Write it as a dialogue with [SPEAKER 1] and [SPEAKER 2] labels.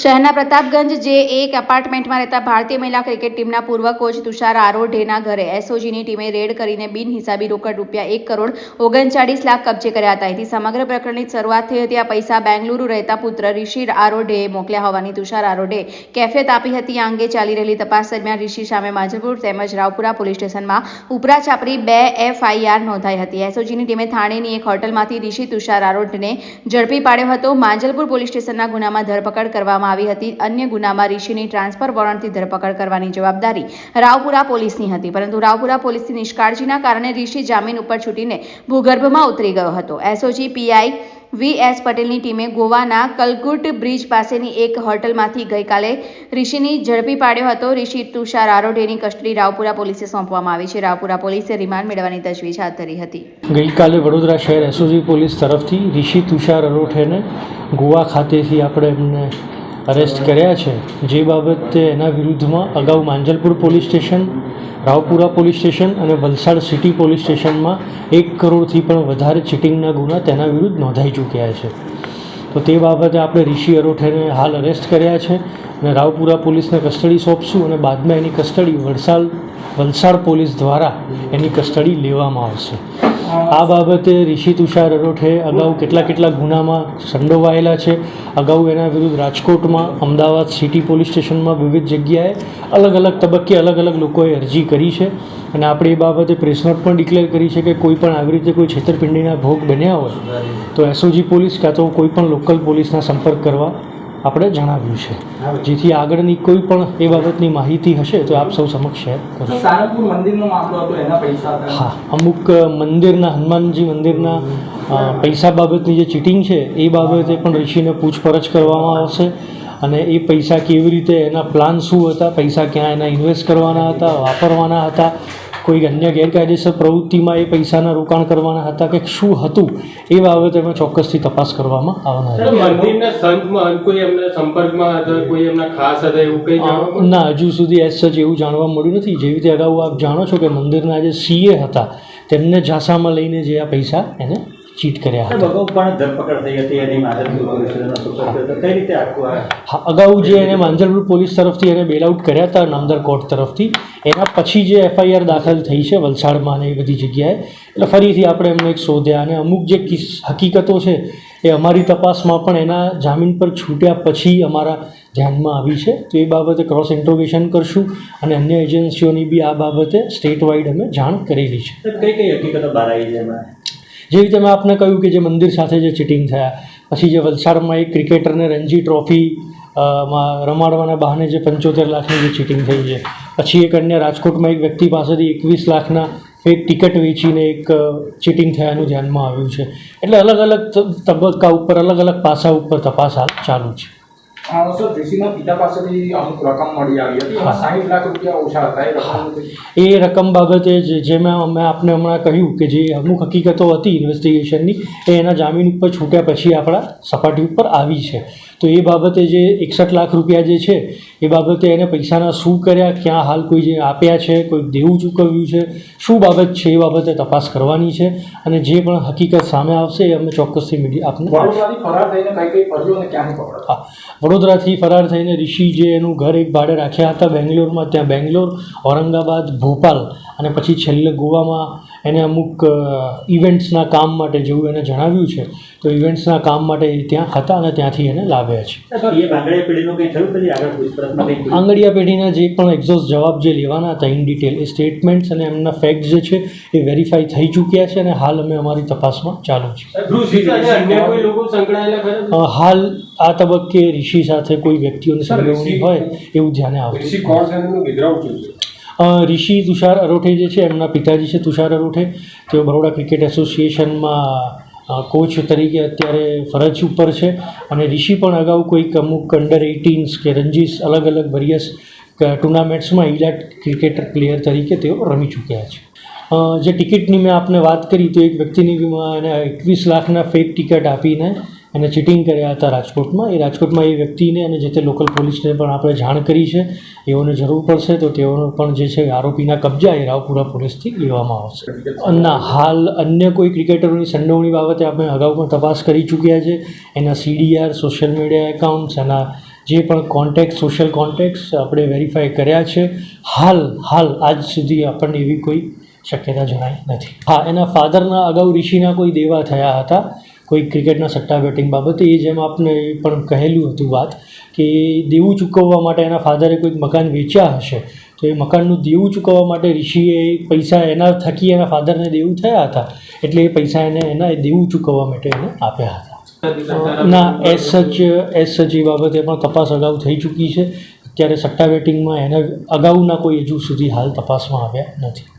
[SPEAKER 1] શહેરના પ્રતાપગંજ જે એક એપાર્ટમેન્ટમાં રહેતા ભારતીય મહિલા ક્રિકેટ ટીમના પૂર્વ કોચ તુષાર આરોઢેના ઘરે એસઓજીની ટીમે રેડ કરીને બિનહિસાબી રોકડ રૂપિયા એક કરોડ ઓગણચાળીસ લાખ કબજે કર્યા હતા. એથી સમગ્ર પ્રકરણની શરૂઆત થઈ હતી. આ પૈસા બેંગલુરુ રહેતા પુત્ર ઋષિ આરોઢેએ મોકલ્યા હોવાની તુષાર આરોઢે કેફિયત આપી હતી. આ અંગે ચાલી રહેલી તપાસ દરમિયાન ઋષિ સામે માજલપુર તેમજ રાવપુરા પોલીસ સ્ટેશનમાં ઉપરા છાપરી બે એફઆઈઆર નોંધાઈ હતી. એસઓજીની ટીમે થાણેની એક હોટલમાંથી ઋષિ તુષાર આરોઢને ઝડપી પાડ્યો હતો. માંજલપુર પોલીસ સ્ટેશનના ગુનામાં ધરપકડ કરવામાં આવી હતી. અન્ય ગુનામાં ઋષિની ટ્રાન્સફર વોરંટથી ધરપકડ કરવાની જવાબદારી રાવપુરા પોલીસની હતી. પરંતુ રાવપુરા પોલીસની નિષ્કાળજીના કારણે ઋષિ જામીન ઉપર છૂટીને ભૂગર્ભમાં ઉતરી ગયો હતો. એસઓજી પીઆઈ વી એસ પટેલની ટીમે ગોવાના કલકુટ બ્રિજ પાસેની એક હોટલમાંથી ગઈકાલે ઋષિની ઝડપી પાડ્યો હતો. ઋષિ તુષાર આરોઢેની કસ્ટડી રાવપુરા પોલીસે સોંપવામાં આવી છે. રાવપુરા પોલીસે રિમાન્ડ મેળવવાની તજવીજ હાથ ધરી હતી.
[SPEAKER 2] ગઈકાલે વડોદરા શહેર એસઓજી પોલીસ તરફથી ઋષિ તુષાર અરોઠેને ગોવા ખાતેથી આપણે એમને અરેસ્ટ કર્યા છે. જે બાબતે એના વિરુદ્ધમાં અગાઉ Manjalpur police station, Raopura police station અને વલસાડ સિટી પોલીસ સ્ટેશનમાં એક કરોડથી પણ વધારે ચીટિંગના ગુના તેના વિરુદ્ધ નોંધાઈ ચૂક્યા છે. તો તે બાબતે આપણે ઋષિ અરોઠેને હાલ અરેસ્ટ કર્યા છે અને રાવપુરા પોલીસને કસ્ટડી સોંપશું અને બાદમાં એની કસ્ટડી વલસાડ વલસાડ પોલીસ દ્વારા એની કસ્ટડી લેવામાં આવશે. આ બાબતે ઋષિ તુષાર અરોઠે અગાઉ કેટલા કેટલા ગુનામાં સંડોવાયેલા છે, અગાઉ એના વિરુદ્ધ રાજકોટમાં, અમદાવાદ સિટી પોલીસ સ્ટેશનમાં વિવિધ જગ્યાએ અલગ અલગ તબક્કે અલગ અલગ લોકોએ અરજી કરી છે. અને આપણે એ બાબતે પ્રેસ નોટ પણ ડિક્લેર કરી છે કે કોઈ પણ આવી રીતે કોઈ છેતરપિંડીના ભોગ બન્યા હોય તો એસઓજી પોલીસ કાં તો કોઈ પણ લોકલ પોલીસના સંપર્ક કરવા આપણે જણાવ્યું છે. જેથી આગળની કોઈ પણ એ બાબતની માહિતી હશે તો આપ સૌ સમક્ષ શેર કરશું. હા અમુક મંદિરના હનુમાનજી મંદિરના પૈસા બાબતની જે ચીટિંગ છે એ બાબતે પણ ઋષિને પૂછપરછ કરવામાં આવશે. અને એ પૈસા કેવી રીતે એના પ્લાન શું હતા પૈસા ક્યાં એના ઇન્વેસ્ટ કરવાના હતા વાપરવાના હતા કોઈ અન્ય ગેરકાયદેસર પ્રવૃત્તિમાં એ પૈસાના રોકાણ કરવાના હતા કે શું હતું એ બાબતે અમે ચોક્કસથી તપાસ કરવામાં આવનાર ના હજુ સુધી એસ સચ એવું જાણવા મળ્યું નથી. જેવી રીતે અગાઉ આપ જાણો છો કે મંદિરના જે સીએ હતા તેમને ઝાંસામાં લઈને જે આ પૈસા એને ચીટ કર્યા હતા.
[SPEAKER 3] પણ ધરપકડ થઈ હતી એની હતો. કઈ રીતે
[SPEAKER 2] હા અગાઉ જે એને માંજલપુર પોલીસ તરફથી એને બેલ આઉટ કર્યા હતા નામદાર કોર્ટ તરફથી એના પછી જે એફઆઈઆર દાખલ થઈ છે વલસાડમાં ને એ બધી જગ્યાએ એટલે ફરીથી આપણે એમને એક શોધ્યા અને અમુક જે કિસ હકીકતો છે એ અમારી તપાસમાં પણ એના જામીન પર છૂટ્યા પછી અમારા ધ્યાનમાં આવી છે. તો એ બાબતે ક્રોસ ઇન્ટ્રોગેશન કરશું અને અન્ય એજન્સીઓની બી આ બાબતે સ્ટેટ વાઇડ અમે જાણ કરેલી છે.
[SPEAKER 3] કઈ કઈ હકીકતો બહાર આવી છે
[SPEAKER 2] જે રીતે મેં આપને કહ્યું કે જે મંદિર સાથે જે ચીટિંગ થયા, પછી જે વલસાડમાં એક ક્રિકેટરને રણજી ટ્રોફી માં રમાડવાના બહાને જે પંચોતેર લાખની જે ચીટિંગ થઈ છે. પછી એક અન્ય રાજકોટમાં એક વ્યક્તિ પાસેથી એકવીસ લાખના એક ટિકિટ વેચીને એક ચીટિંગ થયાનું ધ્યાનમાં આવ્યું છે. એટલે અલગ અલગ તબક્કા ઉપર, અલગ અલગ પાસા ઉપર તપાસ હાલ ચાલુ છે.
[SPEAKER 4] સર ઋષિના પિતા પાસેથી અમુક રકમ મળી આવી હતી. એમાં સાહીઠ લાખ રૂપિયા ઓછા હતા એ રકમ
[SPEAKER 2] એ રકમ બાબતે જે જે મેં અમે આપને હમણાં કહ્યું કે જે અમુક હકીકતો હતી ઇન્વેસ્ટિગેશનની એ એના જામીન ઉપર છૂટ્યા પછી આપણા સપાટી ઉપર આવી છે. તો એ બાબતે જે એકસઠ લાખ રૂપિયા જે છે એ બાબતે એને પૈસાના શું કર્યા ક્યાં હાલ કોઈ જે આપ્યા છે કોઈ દેવું ચૂકવ્યું છે શું બાબત છે એ બાબતે તપાસ કરવાની છે અને જે પણ હકીકત સામે આવશે એ અમે ચોક્કસથી મીડિયા આપને હા વડોદરાથી ફરાર થઈને ઋષિ જે એનું ઘર એક ભાડે રાખ્યા હતા બેંગ્લોરમાં ત્યાં બેંગ્લોર ઔરંગાબાદ ભોપાલ અને પછી છેલ્લે ગોવામાં એને અમુક ઇવેન્ટ્સના કામ માટે જેવું એને જણાવ્યું છે. તો ઇવેન્ટ્સના કામ માટે એ ત્યાં હતા અને ત્યાંથી એને લાવ્યા છે? આંગળીયા પેઢીના જે પણ એક્ઝોસ્ટ જવાબ જે લેવાના હતા ઇન ડિટેલ એ સ્ટેટમેન્ટ્સ અને એમના ફેક્ટ જે છે એ વેરીફાઈ થઈ ચૂક્યા છે અને હાલ અમે અમારી તપાસમાં ચાલુ છે. હાલ આ તબક્કે ઋષિ સાથે કોઈ વ્યક્તિઓની સંડોવણી હોય એવું ધ્યાને આવતું ઋષિ તુષાર અરોઠે જે છે એમના પિતાજી છે તુષાર અરોઠે. તેઓ બરોડા ક્રિકેટ એસોસિએશનમાં કોચ તરીકે અત્યારે ફરજ ઉપર છે અને ઋષિ પણ અગાઉ કોઈક અમુક અંડર એઇટીન્સ કે રણજીસ અલગ અલગ વેરિયસ ટુર્નામેન્ટ્સમાં ઇલાટ ક્રિકેટર પ્લેયર તરીકે તેઓ રમી ચૂક્યા છે. જે ટિકિટની મેં આપને વાત કરી તો એક વ્યક્તિની એને એકવીસ લાખના ફેક ટિકિટ આપીને એને ચીટિંગ કર્યા હતા રાજકોટમાં. એ રાજકોટમાં એ વ્યક્તિને અને જે તે લોકલ પોલીસને પણ આપણે જાણ કરી છે, એઓને જરૂર પડશે તો તેઓનો પણ જે છે આરોપીના કબજા એ રાવપુરા પોલીસથી લેવામાં આવશે. ના, હાલ અન્ય કોઈ ક્રિકેટરોની સંડોવણી બાબતે આપણે અગાઉ પણ તપાસ કરી ચૂક્યા છે. એના સીડીઆર, સોશિયલ મીડિયા એકાઉન્ટ્સ, એના જે પણ કોન્ટેક્ટ, સોશિયલ કોન્ટેક્ટ્સ આપણે વેરીફાઈ કર્યા છે. હાલ હાલ, આજ સુધી આપણને એવી કોઈ શક્યતા જણાઈ નથી. હા, એના ફાધરના અગાઉ ઋષિના કોઈ દેવા થયા હતા. કોઈ ક્રિકેટના સટ્ટા બેટિંગ બાબતે એ જેમ આપને પણ કહેલું હતું વાત કે દેવું ચૂકવવા માટે એના ફાધરે કોઈક મકાન વેચ્યા હશે તો એ મકાનનું દેવું ચૂકવવા માટે ઋષિએ પૈસા એના થકી એના ફાધરને દેવું થયા હતા એટલે એ પૈસા એને એના દેવું ચૂકવવા માટે એને આપ્યા હતા. ના એસ સચ એસ સચ એ બાબતે પણ તપાસ અગાઉ થઈ ચૂકી છે. અત્યારે સટ્ટા બેટિંગમાં એના અગાઉના કોઈ હજુ સુધી હાલ તપાસમાં આવ્યા નથી.